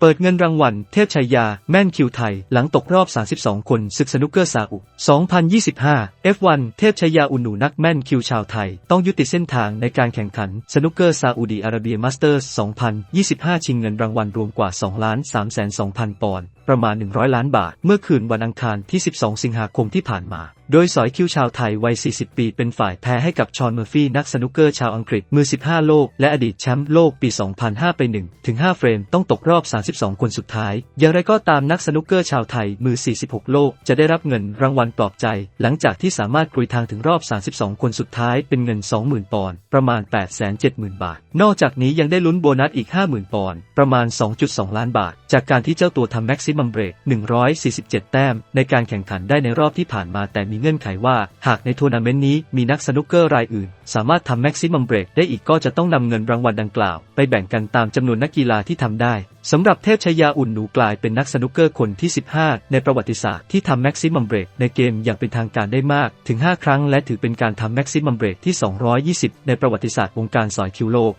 เปิดเงินรางวัลเทพชัยยา แม่นคิวไทย หลังตกรอบ 32 คนศึกสนุกเกอร์ซาอุ 2025 F1 เทพชัยยาอุนหนูนักแม่นคิวชาวไทย ต้องยุติเส้นทางในการแข่งขันสนุกเกอร์ซาอุดีอาระเบียมาสเตอร์ส2025 ชิงเงินรางวัลรวมกว่า 2 ล้าน3 2 0 0 0 ปอนด์ประมาณ 100 ล้านบาท เมื่อคืนวันอังคารที่ 12 สิงหาคมที่ผ่านมา โดยสอยคิวชาวไทยวัย 40 ปีเป็นฝ่ายแพ้ให้กับชอนเมอร์ฟี่นักสนุกเกอร์ชาวอังกฤษมือ 15 โลก และอดีตแชมป์โลกปี 2005 ไป 1 ถึง 5 เฟรมต้องตกรอบ 32 คนสุดท้าย อย่างไรก็ตามนักสนุกเกอร์ชาวไทยมือ 46 โลก จะได้รับเงินรางวัลปลอบใจ หลังจากที่สามารถกลุยทางถึงรอบ 32 คนสุดท้ายเป็นเงิน 20,000 ปอนด์ประมาณ 870,000 บาท นอกจากนี้ยังได้ลุ้นโบนัสอีก 50,000 ปอนด์ประมาณ 2.2 ล้านบาท จากการที่เจ้าตัวทำแม็กซิมัมเบรก 147 แต้ม ในการแข่งขันได้ในรอบที่ผ่านมาแต่มีเงื่อนไขว่า หากในทัวร์นาเมนต์นี้มีนักสนุกเกอร์รายอื่น สามารถทำแม็กซิมัมเบรกได้อีกก็จะต้องนำเงินรางวัลดังกล่าว ไปแบ่งกันตามจำนวนนักกีฬาที่ทำได้สำหรับเทพชยาอุ่นหนูกลายเป็นนักสนุกเกอร์คนที่ 15 ในประวัติศาสตร์ที่ทำแม็กซิมัมเบรกในเกมอย่างเป็นทางการได้มาก ถึง 5 ครั้งและถือเป็นการทำแม็กซิมัมเบรกที่ 220 ในประวัติศาสตร์วงการสอยคิวโลก